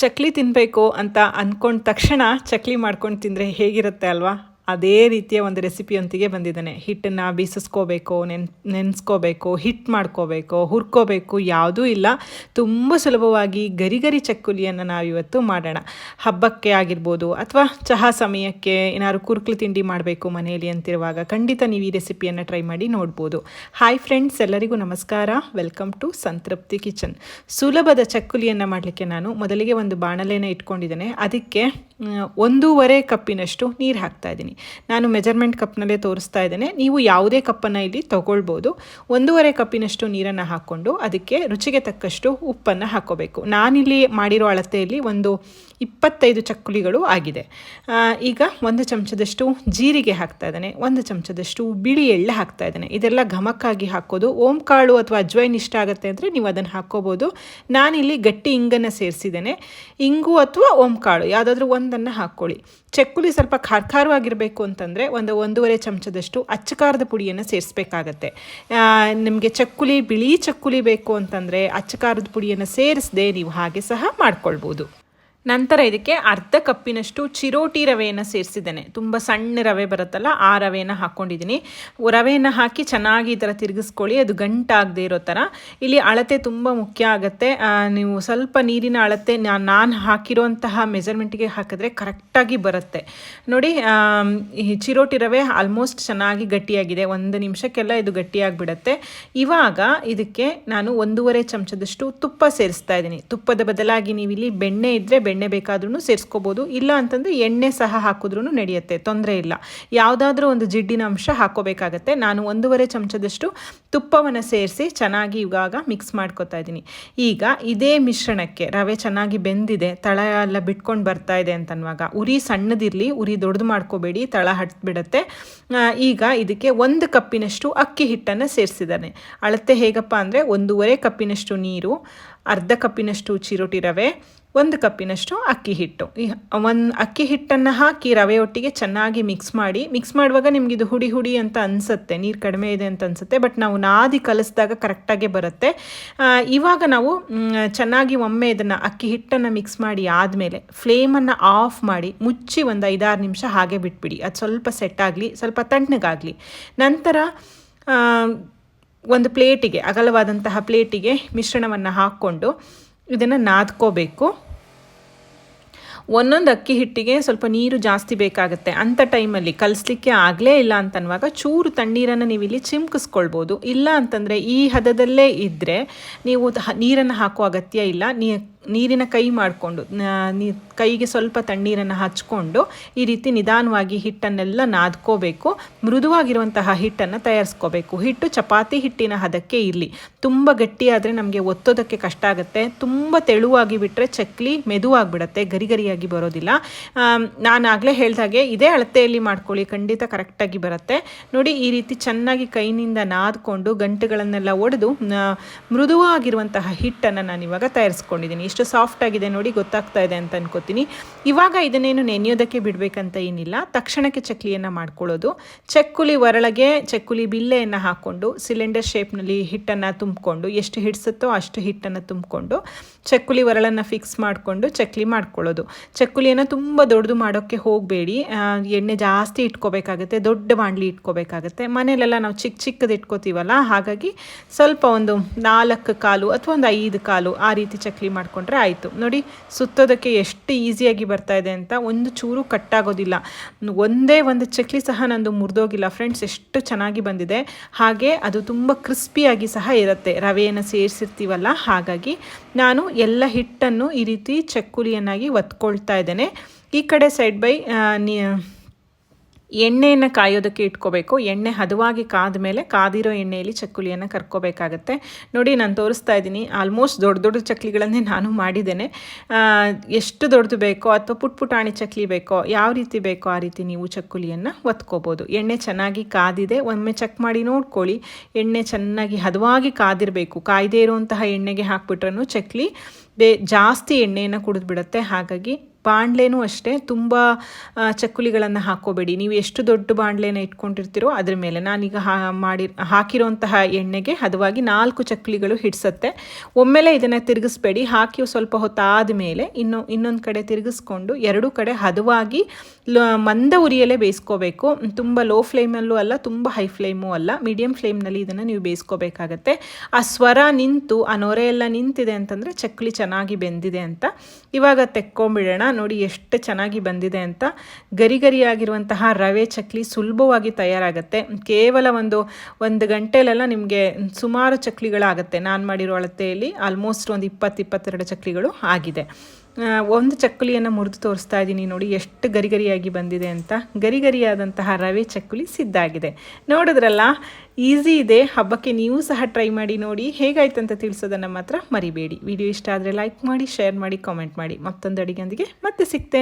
ಚಕ್ಲಿ ತಿನ್ನಬೇಕು ಅಂತ ಅಂದ್ಕೊಂಡ ತಕ್ಷಣ ಚಕ್ಲಿ ಮಾಡ್ಕೊಂಡು ತಿಂದರೆ ಹೇಗಿರುತ್ತೆ ಅಲ್ವಾ? ಅದೇ ರೀತಿಯ ಒಂದು ರೆಸಿಪಿಯೊಂದಿಗೆ ಬಂದಿದ್ದಾನೆ. ಹಿಟ್ಟನ್ನು ಬೀಸಿಸ್ಕೋಬೇಕು, ನೆನ್, ನೆನೆಸ್ಕೋಬೇಕು, ಹಿಟ್ ಮಾಡ್ಕೋಬೇಕು, ಹುರ್ಕೋಬೇಕು, ಯಾವುದೂ ಇಲ್ಲ. ತುಂಬ ಸುಲಭವಾಗಿ ಗರಿ ಗರಿ ಚಕ್ಕುಲಿಯನ್ನು ನಾವಿವತ್ತು ಮಾಡೋಣ. ಹಬ್ಬಕ್ಕೆ ಆಗಿರ್ಬೋದು ಅಥವಾ ಚಹಾ ಸಮಯಕ್ಕೆ ಏನಾದ್ರು ಕುರುಕ್ಲು ತಿಂಡಿ ಮಾಡಬೇಕು ಮನೆಯಲ್ಲಿ ಅಂತಿರುವಾಗ ಖಂಡಿತ ನೀವು ಈ ರೆಸಿಪಿಯನ್ನು ಟ್ರೈ ಮಾಡಿ ನೋಡ್ಬೋದು. ಹಾಯ್ ಫ್ರೆಂಡ್ಸ್, ಎಲ್ಲರಿಗೂ ನಮಸ್ಕಾರ. Welcome to Santrupti kitchen. ಸುಲಭದ ಚಕ್ಕುಲಿಯನ್ನು ಮಾಡಲಿಕ್ಕೆ ನಾನು ಮೊದಲಿಗೆ ಒಂದು ಬಾಣಲೆಯನ್ನು ಇಟ್ಕೊಂಡಿದ್ದೇನೆ. ಅದಕ್ಕೆ ಒಂದೂವರೆ ಕಪ್ಪಿನಷ್ಟು ನೀರು ಹಾಕ್ತಾ ಇದ್ದೀನಿ. ನಾನು ಮೆಜರ್ಮೆಂಟ್ ಕಪ್ನಲ್ಲೇ ತೋರಿಸ್ತಾ ಇದ್ದೇನೆ. ನೀವು ಯಾವುದೇ ಕಪ್ಪನ್ನು ಇಲ್ಲಿ ತಗೊಳ್ಬೋದು. ಒಂದೂವರೆ ಕಪ್ಪಿನಷ್ಟು ನೀರನ್ನು ಹಾಕ್ಕೊಂಡು ಅದಕ್ಕೆ ರುಚಿಗೆ ತಕ್ಕಷ್ಟು ಉಪ್ಪನ್ನು ಹಾಕ್ಕೋಬೇಕು. ನಾನಿಲ್ಲಿ ಮಾಡಿರೋ ಅಳತೆಯಲ್ಲಿ ಒಂದು ಇಪ್ಪತ್ತೈದು ಚಕ್ಕುಲಿಗಳು ಆಗಿದೆ. ಈಗ ಒಂದು ಚಮಚದಷ್ಟು ಜೀರಿಗೆ ಹಾಕ್ತಾ ಇದ್ದಾನೆ. ಒಂದು ಚಮಚದಷ್ಟು ಬಿಳಿ ಎಳ್ಳೆ ಹಾಕ್ತಾ ಇದ್ದಾನೆ. ಇದೆಲ್ಲ ಘಮಕ್ಕಾಗಿ ಹಾಕೋದು, ಓಂ ಕಾಳು ಅಥವಾ ಅಜ್ವೈನ್ ಇಷ್ಟ ಆಗುತ್ತೆ ಅಂದರೆ ನೀವು ಅದನ್ನು ಹಾಕ್ಕೋಬೋದು. ನಾನಿಲ್ಲಿ ಗಟ್ಟಿ ಇಂಗನ್ನು ಸೇರಿಸಿದ್ದೇನೆ. ಇಂಗು ಅಥವಾ ಓಂ ಕಾಳು, ಯಾವುದಾದ್ರೂ ಒಂದನ್ನು ಹಾಕ್ಕೊಳ್ಳಿ. ಚಕ್ಕುಲಿ ಸ್ವಲ್ಪ ಖಾರ ಖಾರವಾಗಿರಬೇಕು ಅಂತಂದರೆ ಒಂದು ಒಂದೂವರೆ ಚಮಚದಷ್ಟು ಅಚ್ಚಕಾರದ ಪುಡಿಯನ್ನು ಸೇರಿಸ್ಬೇಕಾಗತ್ತೆ. ನಿಮಗೆ ಚಕ್ಕುಲಿ, ಬಿಳಿ ಚಕ್ಕುಲಿ ಬೇಕು ಅಂತಂದರೆ ಅಚ್ಚಕಾರದ ಪುಡಿಯನ್ನು ಸೇರಿಸದೆ ನೀವು ಹಾಗೆ ಸಹ ಮಾಡ್ಕೊಳ್ಬೋದು. ನಂತರ ಇದಕ್ಕೆ ಅರ್ಧ ಕಪ್ಪಿನಷ್ಟು ಚಿರೋಟಿ ರವೆಯನ್ನು ಸೇರಿಸಿದ್ದೇನೆ. ತುಂಬ ಸಣ್ಣ ರವೆ ಬರುತ್ತಲ್ಲ, ಆ ರವೆಯನ್ನು ಹಾಕ್ಕೊಂಡಿದ್ದೀನಿ ರವೆಯನ್ನು ಹಾಕಿ ಚೆನ್ನಾಗಿ ಈ ಥರ ತಿರುಗಿಸ್ಕೊಳ್ಳಿ. ಅದು ಗಂಟಾಗದೇ ಇರೋ ಥರ ಇಲ್ಲಿ ಅಳತೆ ತುಂಬ ಮುಖ್ಯ ಆಗುತ್ತೆ. ನೀವು ಸ್ವಲ್ಪ ನೀರಿನ ಅಳತೆ ನಾನು ಹಾಕಿರೋಂತಹ ಮೆಜರ್ಮೆಂಟಿಗೆ ಹಾಕಿದ್ರೆ ಕರೆಕ್ಟಾಗಿ ಬರುತ್ತೆ. ನೋಡಿ ಈ ಚಿರೋಟಿ ರವೆ ಆಲ್ಮೋಸ್ಟ್ ಚೆನ್ನಾಗಿ ಗಟ್ಟಿಯಾಗಿದೆ. ಒಂದು ನಿಮಿಷಕ್ಕೆಲ್ಲ ಇದು ಗಟ್ಟಿಯಾಗಿಬಿಡತ್ತೆ. ಇವಾಗ ಇದಕ್ಕೆ ನಾನು ಒಂದೂವರೆ ಚಮಚದಷ್ಟು ತುಪ್ಪ ಸೇರಿಸ್ತಾ ಇದ್ದೀನಿ. ತುಪ್ಪದ ಬದಲಾಗಿ ನೀವು ಇಲ್ಲಿ ಬೆಣ್ಣೆ ಇದ್ದರೆ ಬೆಣ್ಣೆ ಬೇಕಾದ್ರೂ ಸೇರಿಸ್ಕೋಬೋದು. ಇಲ್ಲ ಅಂತಂದರೆ ಎಣ್ಣೆ ಸಹ ಹಾಕಿದ್ರೂ ನಡೆಯುತ್ತೆ. ತೊಂದರೆ ಇಲ್ಲ. ಯಾವುದಾದ್ರೂ ಒಂದು ಜಿಡ್ಡಿನ ಅಂಶ ಹಾಕೋಬೇಕಾಗತ್ತೆ. ನಾನು ಒಂದೂವರೆ ಚಮಚದಷ್ಟು ತುಪ್ಪವನ್ನು ಸೇರಿಸಿ ಚೆನ್ನಾಗಿ ಇವಾಗ ಮಿಕ್ಸ್ ಮಾಡ್ಕೊತಾ ಇದ್ದೀನಿ. ಈಗ ಇದೇ ಮಿಶ್ರಣಕ್ಕೆ ರವೆ ಚೆನ್ನಾಗಿ ಬೆಂದಿದೆ, ತಳ ಎಲ್ಲ ಬಿಟ್ಕೊಂಡು ಬರ್ತಾ ಇದೆ ಅಂತನ್ವಾಗ, ಉರಿ ಸಣ್ಣದಿರಲಿ, ಉರಿ ದೊಡ್ಡದು ಮಾಡ್ಕೋಬೇಡಿ, ತಳ ಹಟ್ಬಿಡತ್ತೆ. ಈಗ ಇದಕ್ಕೆ ಒಂದು ಕಪ್ಪಿನಷ್ಟು ಅಕ್ಕಿ ಹಿಟ್ಟನ್ನು ಸೇರಿಸಿದ್ದಾನೆ. ಅಳತೆ ಹೇಗಪ್ಪ ಅಂದರೆ ಒಂದೂವರೆ ಕಪ್ಪಿನಷ್ಟು ನೀರು, ಅರ್ಧ ಕಪ್ಪಿನಷ್ಟು ಚಿರೋಟಿ ರವೆ ಒಂದು ಕಪ್ಪಿನಷ್ಟು ಅಕ್ಕಿ ಹಿಟ್ಟು. ಒಂದು ಅಕ್ಕಿ ಹಿಟ್ಟನ್ನು ಹಾಕಿ ರವೆ ಒಟ್ಟಿಗೆ ಚೆನ್ನಾಗಿ ಮಿಕ್ಸ್ ಮಾಡಿ ಮಿಕ್ಸ್ ಮಾಡುವಾಗ ನಿಮ್ಗೆ ಇದು ಹುಡಿ ಹುಡಿ ಅಂತ ಅನಿಸುತ್ತೆ, ನೀರು ಕಡಿಮೆ ಇದೆ ಅಂತ ಅನಿಸುತ್ತೆ ಬಟ್ ನಾವು ನಾದಿ ಕಲಿಸಿದಾಗ ಕರೆಕ್ಟಾಗಿ ಬರುತ್ತೆ. ಇವಾಗ ನಾವು ಚೆನ್ನಾಗಿ ಒಮ್ಮೆ ಇದನ್ನು ಅಕ್ಕಿ ಹಿಟ್ಟನ್ನು ಮಿಕ್ಸ್ ಮಾಡಿ ಆದಮೇಲೆ ಫ್ಲೇಮನ್ನು ಆಫ್ ಮಾಡಿ ಮುಚ್ಚಿ ಒಂದು ಐದಾರು ನಿಮಿಷ ಹಾಗೆ ಬಿಟ್ಬಿಡಿ. ಅದು ಸ್ವಲ್ಪ ಸೆಟ್ ಆಗಲಿ, ಸ್ವಲ್ಪ ತಣ್ಣಗಾಗಲಿ. ನಂತರ ಒಂದು ಪ್ಲೇಟಿಗೆ ಅಗಲವಾದಂತಹ ಪ್ಲೇಟಿಗೆ ಮಿಶ್ರಣವನ್ನು ಹಾಕ್ಕೊಂಡು ಇದನ್ನು ನಾದ್ಕೋಬೇಕು. ಒಂದೊಂದು ಅಕ್ಕಿ ಹಿಟ್ಟಿಗೆ ಸ್ವಲ್ಪ ನೀರು ಜಾಸ್ತಿ ಬೇಕಾಗುತ್ತೆ. ಅಂಥ ಟೈಮಲ್ಲಿ ಕಲಿಸ್ಲಿಕ್ಕೆ ಆಗಲೇ ಇಲ್ಲ ಅಂತನ್ನುವಾಗ ಚೂರು ತಣ್ಣೀರನ್ನು ನೀವು ಇಲ್ಲಿ ಚಿಮ್ಕಿಸ್ಕೊಳ್ಬೋದು. ಇಲ್ಲ ಅಂತಂದರೆ ಈ ಹದದಲ್ಲೇ ಇದ್ದರೆ ನೀವು ನೀರನ್ನು ಹಾಕೋ ಅಗತ್ಯ ಇಲ್ಲ. ನೀ ನೀರಿನ ಕೈ ಮಾಡಿಕೊಂಡು ಕೈಗೆ ಸ್ವಲ್ಪ ತಣ್ಣೀರನ್ನು ಹಚ್ಕೊಂಡು ಈ ರೀತಿ ನಿಧಾನವಾಗಿ ಹಿಟ್ಟನ್ನೆಲ್ಲ ನಾದ್ಕೋಬೇಕು. ಮೃದುವಾಗಿರುವಂತಹ ಹಿಟ್ಟನ್ನು ತಯಾರಿಸ್ಕೋಬೇಕು. ಹಿಟ್ಟು ಚಪಾತಿ ಹಿಟ್ಟಿನ ಹದಕ್ಕೆ ಇರಲಿ. ತುಂಬ ಗಟ್ಟಿಯಾದರೆ ನಮಗೆ ಒತ್ತೋದಕ್ಕೆ ಕಷ್ಟ ಆಗುತ್ತೆ. ತುಂಬ ತೆಳುವಾಗಿ ಬಿಟ್ಟರೆ ಚಕ್ಲಿ ಮೆದುವಾಗಿಬಿಡತ್ತೆ, ಗರಿಗರಿಯಾಗಿ ಬರೋದಿಲ್ಲ. ನಾನಾಗಲೇ ಹೇಳಿದಾಗೆ ಇದೇ ಅಳತೆಯಲ್ಲಿ ಮಾಡ್ಕೊಳ್ಳಿ, ಖಂಡಿತ ಕರೆಕ್ಟಾಗಿ ಬರುತ್ತೆ. ನೋಡಿ, ಈ ರೀತಿ ಚೆನ್ನಾಗಿ ಕೈನಿಂದ ನಾದ್ಕೊಂಡು ಗಂಟುಗಳನ್ನೆಲ್ಲ ಒಡೆದು ಮೃದುವಾಗಿರುವಂತಹ ಹಿಟ್ಟನ್ನು ನಾನು ಇವಾಗ ತಯಾರಿಸ್ಕೊಂಡಿದ್ದೀನಿ. ಎಷ್ಟು ಸಾಫ್ಟ್ ಆಗಿದೆ ನೋಡಿ ಗೊತ್ತಾಗ್ತಾ ಇದೆ ಅಂತ ಅನ್ಕೋತೀನಿ. ಇವಾಗ ಇದನ್ನೇನು ನೆನೆಯೋದಕ್ಕೆ ಬಿಡಬೇಕಂತ ಏನಿಲ್ಲ. ತಕ್ಷಣಕ್ಕೆ ಚಕ್ಲಿಯನ್ನು ಮಾಡ್ಕೊಳ್ಳೋದು. ಚಕ್ಕುಲಿ ಒರಳಗೆ ಚಕ್ಕುಲಿ ಬಿಲ್ಲೆಯನ್ನು ಹಾಕ್ಕೊಂಡು ಸಿಲಿಂಡರ್ ಶೇಪ್ನಲ್ಲಿ ಹಿಟ್ಟನ್ನು ತುಂಬಿಕೊಂಡು, ಎಷ್ಟು ಹಿಡಿಸುತ್ತೋ ಅಷ್ಟು ಹಿಟ್ಟನ್ನು ತುಂಬಿಕೊಂಡು, ಚಕ್ಕುಲಿ ಒರಳನ್ನು ಫಿಕ್ಸ್ ಮಾಡಿಕೊಂಡು ಚಕ್ಲಿ ಮಾಡ್ಕೊಳ್ಳೋದು. ಚಕ್ಕುಲಿಯನ್ನು ತುಂಬ ದೊಡ್ಡದು ಮಾಡೋಕ್ಕೆ ಹೋಗಬೇಡಿ. ಎಣ್ಣೆ ಜಾಸ್ತಿ ಇಟ್ಕೋಬೇಕಾಗುತ್ತೆ, ದೊಡ್ಡ ಬಾಣಲಿ ಇಟ್ಕೋಬೇಕಾಗುತ್ತೆ. ಮನೇಲೆಲ್ಲ ನಾವು ಚಿಕ್ಕ ಚಿಕ್ಕದು ಇಟ್ಕೋತೀವಲ್ಲ, ಹಾಗಾಗಿ ಸ್ವಲ್ಪ ಒಂದು ನಾಲ್ಕು ಕಾಲು ಅಥವಾ ಒಂದು ಐದು ಕಾಲು ಆ ರೀತಿ ಚಕ್ಲಿ ಮಾಡಿಕೊಂಡ್ರೆ ಆಯಿತು. ನೋಡಿ, ಸುತ್ತೋದಕ್ಕೆ ಎಷ್ಟು ಈಸಿಯಾಗಿ ಬರ್ತಾ ಇದೆ ಅಂತ ಒಂದು ಚೂರು ಕಟ್ಟಾಗೋದಿಲ್ಲ. ಒಂದೇ ಒಂದು ಚಕ್ಲಿ ಸಹ ನಂದು ಮುರಿದೋಗಿಲ್ಲ. ಫ್ರೆಂಡ್ಸ್, ಎಷ್ಟು ಚೆನ್ನಾಗಿ ಬಂದಿದೆ. ಹಾಗೆ ಅದು ತುಂಬ ಕ್ರಿಸ್ಪಿಯಾಗಿ ಸಹ ಇರುತ್ತೆ. ರವೆಯನ್ನು ಸೇರಿಸಿರ್ತೀವಲ್ಲ, ಹಾಗಾಗಿ ನಾನು ಎಲ್ಲ ಹಿಟ್ಟನ್ನು ಈ ರೀತಿ ಚಕ್ಕುಲಿಯನ್ನಾಗಿ ಒತ್ಕೊಳ್ತಾ ಇದ್ದೇನೆ. ಈ ಕಡೆ ಸೈಡ್ ಬೈ ನೀ ಎಣ್ಣೆಯನ್ನು ಕಾಯೋದಕ್ಕೆ ಇಟ್ಕೋಬೇಕು. ಎಣ್ಣೆ ಹದವಾಗಿ ಕಾದ ಮೇಲೆ ಕಾದಿರೋ ಎಣ್ಣೆಯಲ್ಲಿ ಚಕ್ಕುಲಿಯನ್ನು ಕರ್ಕೋಬೇಕಾಗತ್ತೆ. ನೋಡಿ, ನಾನು ತೋರಿಸ್ತಾ ಇದ್ದೀನಿ. ಆಲ್ಮೋಸ್ಟ್ ದೊಡ್ಡ ದೊಡ್ಡ ಚಕ್ಲಿಗಳನ್ನೇ ನಾನು ಮಾಡಿದ್ದೇನೆ. ಎಷ್ಟು ದೊಡ್ಡದು ಬೇಕೋ ಅಥವಾ ಪುಟ್ ಪುಟಾಣಿ ಚಕ್ಲಿ ಬೇಕೋ, ಯಾವ ರೀತಿ ಬೇಕೋ ಆ ರೀತಿ ನೀವು ಚಕ್ಕುಲಿಯನ್ನು ಒತ್ಕೋಬೋದು. ಎಣ್ಣೆ ಚೆನ್ನಾಗಿ ಕಾದಿದೆ, ಒಮ್ಮೆ ಚೆಕ್ ಮಾಡಿ ನೋಡ್ಕೊಳ್ಳಿ. ಎಣ್ಣೆ ಚೆನ್ನಾಗಿ ಹದವಾಗಿ ಕಾದಿರಬೇಕು. ಕಾಯ್ದೇ ಇರುವಂತಹ ಎಣ್ಣೆಗೆ ಹಾಕ್ಬಿಟ್ರೂ ಚಕ್ಲಿ ಬೇ, ಜಾಸ್ತಿ ಎಣ್ಣೆಯನ್ನು ಕುಡಿದ್ಬಿಡುತ್ತೆ. ಹಾಗಾಗಿ ಬಾಣಲೆನೂ ಅಷ್ಟೇ, ತುಂಬ ಚಕ್ಕುಲಿಗಳನ್ನು ಹಾಕೋಬೇಡಿ. ನೀವು ಎಷ್ಟು ದೊಡ್ಡ ಬಾಣಲೆನ ಇಟ್ಕೊಂಡಿರ್ತೀರೋ ಅದ್ರ ಮೇಲೆ. ನಾನೀಗ ಹಾ, ಮಾಡಿ, ಹಾಕಿರೋಂತಹ ಎಣ್ಣೆಗೆ ಹದವಾಗಿ ನಾಲ್ಕು ಚಕ್ಕುಲಿಗಳು ಹಿಡಿಸತ್ತೆ. ಒಮ್ಮೆಲೆ ಇದನ್ನು ತಿರುಗಿಸ್ಬೇಡಿ. ಹಾಕಿ ಸ್ವಲ್ಪ ಹೊತ್ತಾದ ಮೇಲೆ ಇನ್ನು, ಇನ್ನೊಂದು ಕಡೆ ತಿರುಗಿಸ್ಕೊಂಡು ಎರಡೂ ಕಡೆ ಹದವಾಗಿ ಮಂದ ಉರಿಯಲ್ಲೇ ಬೇಯಿಸ್ಕೋಬೇಕು. ತುಂಬ ಲೋ ಫ್ಲೇಮಲ್ಲೂ ಅಲ್ಲ, ತುಂಬ ಹೈ ಫ್ಲೇಮು ಅಲ್ಲ. ಮೀಡಿಯಮ್ ಫ್ಲೇಮ್ನಲ್ಲಿ ಇದನ್ನು ನೀವು ಬೇಯಿಸ್ಕೋಬೇಕಾಗತ್ತೆ. ಆ ಸ್ವರ ನಿಂತು, ಆ ನೊರೆ ಎಲ್ಲ ನಿಂತಿದೆ ಅಂತಂದರೆ ಚಕ್ಕುಲಿ ಚೆನ್ನಾಗಿ ಬೆಂದಿದೆ ಅಂತ ಇವಾಗ ತೆಕ್ಕೊಂಬಿಡೋಣ. ನೋಡಿ ಎಷ್ಟು ಚೆನ್ನಾಗಿ ಬಂದಿದೆ ಅಂತ. ಗರಿ ಗರಿಯಾಗಿರುವಂತಹ ರವೆ ಚಕ್ಲಿ ಸುಲಭವಾಗಿ ತಯಾರಾಗುತ್ತೆ. ಕೇವಲ ಒಂದು ಒಂದು ಗಂಟೆಲೆಲ್ಲ ನಿಮಗೆ ಸುಮಾರು ಚಕ್ಲಿಗಳಾಗುತ್ತೆ. ನಾನು ಮಾಡಿರೋ ಅಳತೆಯಲ್ಲಿ ಆಲ್ಮೋಸ್ಟ್ ಒಂದು ಇಪ್ಪತ್ತು, ಇಪ್ಪತ್ತೆರಡು ಚಕ್ಲಿಗಳು ಆಗಿದೆ. ಒಂದು ಚಕ್ಕುಲಿಯನ್ನು ಮುರಿದು ತೋರಿಸ್ತಾ ಇದ್ದೀನಿ ನೋಡಿ, ಎಷ್ಟು ಗರಿಗರಿಯಾಗಿ ಬಂದಿದೆ ಅಂತ. ಗರಿಗರಿಯಾದಂತಹ ರವೆ ಚಕ್ಕುಲಿ ಸಿದ್ಧ ಆಗಿದೆ ನೋಡಿದ್ರಲ್ಲ, ಈಸಿ ಇದೆ, ಹಬ್ಬಕ್ಕೆ ನೀವು ಸಹ ಟ್ರೈ ಮಾಡಿ ನೋಡಿ. ಹೇಗಾಯ್ತು ಅಂತ ತಿಳಿಸೋದನ್ನು ಮಾತ್ರ ಮರಿಬೇಡಿ. ವಿಡಿಯೋ ಇಷ್ಟ ಆದರೆ ಲೈಕ್ ಮಾಡಿ, ಶೇರ್ ಮಾಡಿ, ಕಾಮೆಂಟ್ ಮಾಡಿ. ಮತ್ತೊಂದು ಅಡಿಗೆಯೊಂದಿಗೆ ಮತ್ತೆ ಸಿಗ್ತೇನೆ.